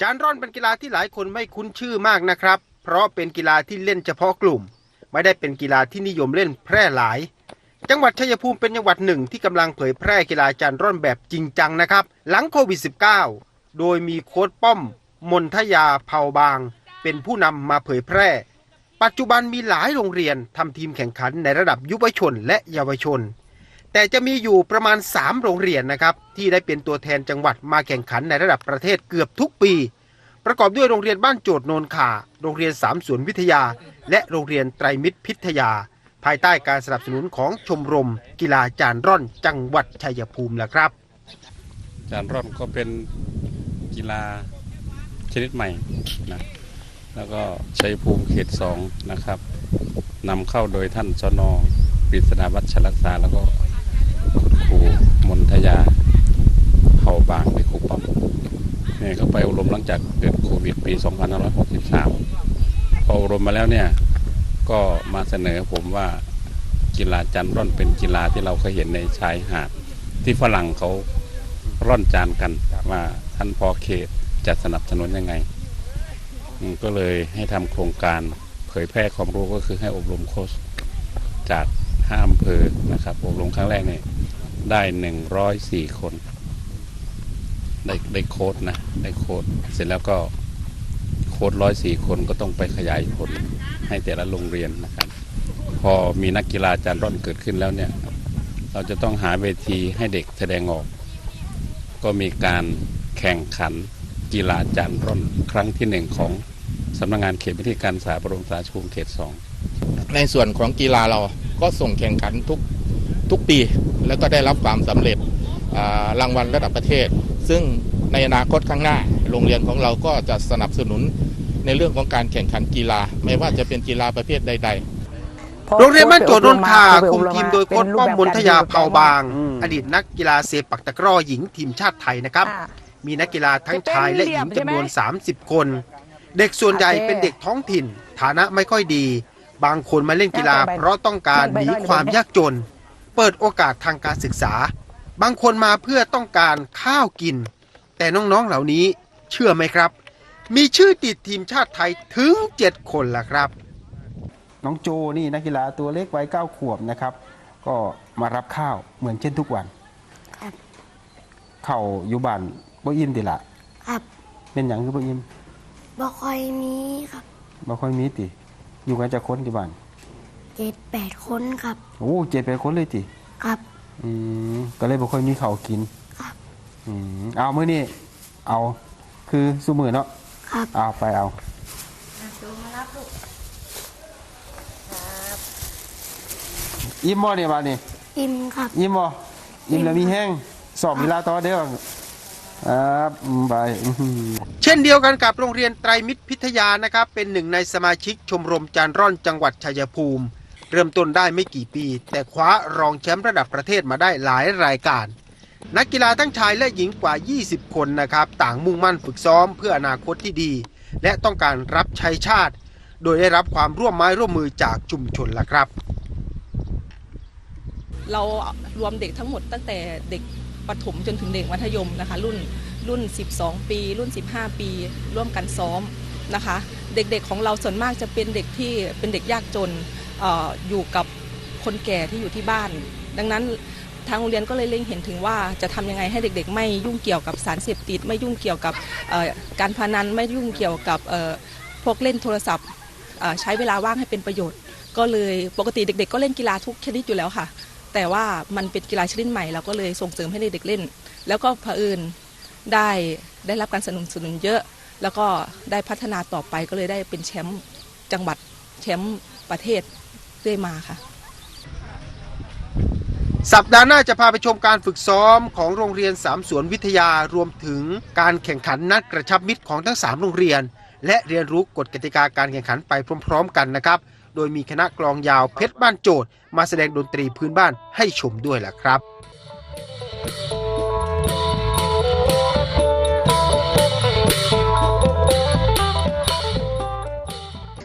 จานร่อนเป็นกีฬาที่หลายคนไม่คุ้นชื่อมากนะครับ เพราะเป็นกีฬาที่เล่นเฉพาะกลุ่ม ไม่ได้เป็นกีฬาที่นิยมเล่นแพร่หลาย จังหวัดชัยภูมิเป็นจังหวัดหนึ่งที่กำลังเผยแพร่กีฬาจานร่อนแบบจริงจังนะครับ หลังโควิด -19 โดยมีโค้ดป้อม มนทยาเผาบาง เป็นผู้นำมาเผยแพร่ ปัจจุบันมีหลายโรงเรียนทำทีมแข่งขันในระดับยุวชนและเยาวชน แต่จะมีอยู่ประมาณ 3 โรงเรียนนะครับ ที่ได้เป็นตัวแทนจังหวัดมาแข่งขันในระดับประเทศเกือบทุกปี ประกอบด้วยโรงเรียนบ้านโจทย์โนนขา โรงเรียนสามสวนวิทยา และโรงเรียนไตรมิตรพิทยา ภายใต้การสนับสนุนของชมรม กีฬาจานร่อนจังหวัดชัยภูมิแหละครับ จานร่อนก็เป็นกีฬาชนิดใหม่นะแล้วก็ชัยภูมิเขตสองนะครับนำเข้าโดยท่านสนปริศนาวัชรศาแล้วก็คุณครูมนทยาเผ่าบางในครูป้อมเนี่ยเขาไปอบรมหลัง จากเกิดโควิดปี 2563 พออบรมมาแล้วเนี่ย ก็มาเสนอผมว่ากีฬาจันร่อนเป็นกีฬาที่เราเคยเห็นในชายหาด ที่ฝรั่งเขาร่อนจานกันว่าท่านพอเขตจะสนับสนุนยังไง ก็เลยให้ทำโครงการเผยแพร่ความรู้ก็คือให้อบรมโค้ชจากห้าอำเภอนะครับอบรมครั้งแรกเนี่ยได้หนึ่งร้อยสี่คน ได้ได้โค้ดนะได้โค้ดเสร็จแล้วก็โค้ดร้อยสี่คนก็ต้องไปขยายผลให้แต่ละโรงเรียนนะครับ พอมีนักกีฬาจานร่อนเกิดขึ้นแล้วเนี่ยเราจะต้องหาเวทีให้เด็กแสดงออก ก็มีการแข่งขันกีฬาจานร่อนครั้งที่หนึ่งของสำนักงานเขตพื้นที่การศึกษาบรมราชูมเขตสองในส่วนของกีฬาเราก็ส่งแข่งขันทุกทุกปี แล้วก็ได้รับความสำเร็จรางวัลระดับประเทศ ซึ่งในอนาคตข้างหน้า โรงเรียนของเราก็จะสนับสนุนในเรื่องของการแข่งขันกีฬา ไม่ว่าจะเป็นกีฬาประเภทใด ๆโรงเรียนบ้านโจทย์นนทาคุมทีมโดยโค้ชป้อมมนทยาเผาบางอืมอดีตนักกีฬาเซปักตะกร้อหญิงทีมชาติไทยนะครับอ่ามีนักกีฬาทั้งชายและหญิงจะเป็นจำนวนเหลี่ยม30 คน เด็กส่วนใหญ่โอเคเป็นเด็กท้องถิ่น ฐานะไม่ค่อยดี บางคนมาเล่นกีฬาน่าจะไปเพราะต้องการไปหนีน้อยหรือความไปยากจน เปิดโอกาสทางการศึกษา บางคนมาเพื่อต้องการข้าวกิน แต่น้องๆเหล่านี้เชื่อไหมครับ มีชื่อติดทีมชาติไทยถึง 7 คนละครับ น้องโจนี่นักกีฬาตัวเล็กวัยเก้าขวบนะครับ ก็มารับข้าวเหมือนเช่นทุกวันครับเข้าอยู่บ้านบ่อิ่มติละครับเป็นอย่างคือบ่อิ่มบ่ค่อยมีครับบ่ค่อยมีติ อยู่กันจะคนที่บ้านเจ็ดแปดคนครับ โอ้เจ็ดแปดคนเลยติครับ อืมก็เลยบ่ค่อยมีข้าวกินครับอืมเอามื้อนี้เอาคือซุมื้อเนาะครับ เอาไปเอาอิ่มบ่เนี่ยบาดนี้อิ่มครับยิ้มบ่ยิ้มแล้วมีแห้งสอบเวลาต่อเด้อครับอืมไปอื้อหือ เช่นเดียวกันกับโรงเรียนไตรมิตรพิทยานะครับ เป็นหนึ่งในสมาชิกชมรมจานร่อนจังหวัดชัยภูมิ เริ่มต้นได้ไม่กี่ปี แต่คว้ารองแชมป์ระดับประเทศมาได้หลายรายการ นักกีฬาทั้งชายและหญิงกว่า 20 คนนะครับ ต่างมุ่งมั่นฝึกซ้อมเพื่ออนาคตที่ดี และต้องการรับใช้ชาติ โดยได้รับความร่วมไม้ร่วมมือจากชุมชนละครับ เรารวมเด็กทั้งหมดตั้งแต่เด็กประถมจนถึงเด็กมัธยมนะคะ รุ่นรุ่น 12 ปี รุ่น 15 ปี ร่วมกันซ้อมนะคะ เด็กๆของเราส่วนมากจะเป็นเด็กที่เป็นเด็กยากจน ออยู่กับคนแก่ที่อยู่ที่บ้าน ดังนั้นทางโรงเรียนก็เลยเล็งเห็นถึงว่าจะทำยังไงให้เด็กๆ ไม่ยุ่งเกี่ยวกับสารเสพติด ไม่ยุ่งเกี่ยวกับการพนันไม่ยุ่งเกี่ยวกับพวกเล่นโทรศัพท์ใช้เวลาว่างให้เป็นประโยชน์ ก็เลยปกติเด็ก ๆ ก็เล่นกีฬาทุกชนิดอยู่แล้วค่ะ แต่ว่ามันเป็นกีฬาชนิดใหม่เราก็เลยส่งเสริมให้เด็กๆเล่น แล้วก็เผอิญได้ได้รับการสนับสนุนเยอะ แล้วก็ได้พัฒนาต่อไปก็เลยได้เป็นแชมป์จังหวัดแชมป์ประเทศ เรื่อยมาค่ะ สัปดาห์หน้าจะพาไปชมการฝึกซ้อมของโรงเรียนสามสวนวิทยารวมถึงการแข่งขันนัดกระชับมิตรของทั้ง 3 โรงเรียน และเรียนรู้กฎกติกาการแข่งขันไปพร้อม ๆ กันนะครับ โดยมีคณะกลองยาวเพชรบ้านโจทย์ มาแสดงดนตรีพื้นบ้านให้ชมด้วยล่ะครับ